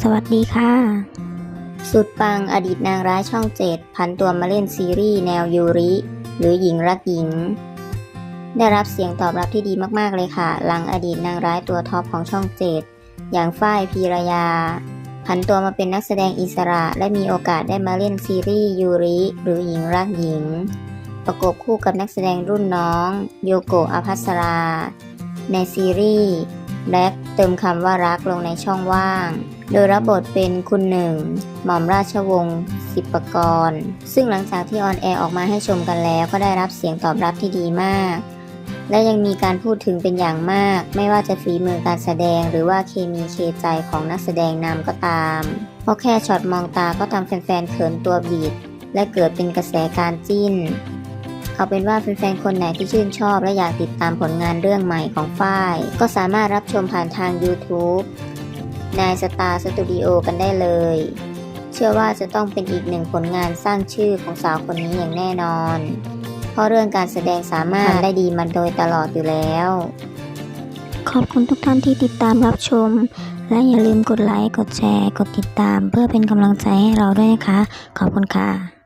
สวัสดีค่ะ สุดปังอดีตนางร้ายช่องเจ็ดพันตัวมาเล่นซีรีส์แนวยูริ หรือหญิงรักหญิง ได้รับเสียงตอบรับที่ดีมากๆเลยค่ะ หลังอดีตนางร้ายตัวท็อปของช่องเจ็ดอย่างฝ้ายพีรยาพันตัวมาเป็นนักแสดงอิสระและมีโอกาสได้มาเล่นซีรีส์ยูริหรือหญิงรักหญิง ประกบคู่กับนักแสดงรุ่นน้องโยโกะอภัสรา ในซีรีส์และเติมคำว่ารักลงในช่องว่าง โดยรับบทเป็นคุณหนึ่ง หม่อมราชวงศ์สิบประกรณ์ซึ่งหลังจากที่ออนแอร์ออกมาให้ชมกันแล้ว ก็ได้รับเสียงตอบรับที่ดีมาก และยังมีการพูดถึงเป็นอย่างมาก ไม่ว่าจะฝีมือการแสดงหรือว่าเคมีเคใจของนักแสดงนำก็ตาม เพราะแค่ช็อตมองตาก็ทำแฟนๆเขินตัวบีดและเกิดเป็นกระแสการจิ้นเอาเป็นว่าแฟนๆคนไหนที่ชื่นชอบและอยากติดตามผลงานเรื่องใหม่ของฝ้าย ก็สามารถรับชมผ่านทาง YouTube นายสตาร์สตูดิโอกันได้เลย เชื่อว่าจะต้องเป็นอีกหนึ่งผลงานสร้างชื่อของสาวคนนี้อย่างแน่นอน เพราะเรื่องการแสดงสามารถทำได้ดีมาโดยตลอดอยู่แล้ว ขอบคุณทุกท่านที่ติดตามรับชม และอย่าลืมกดไลค์ กดแชร์ กดติดตาม เพื่อเป็นกำลังใจให้เราด้วยนะคะ ขอบคุณค่ะ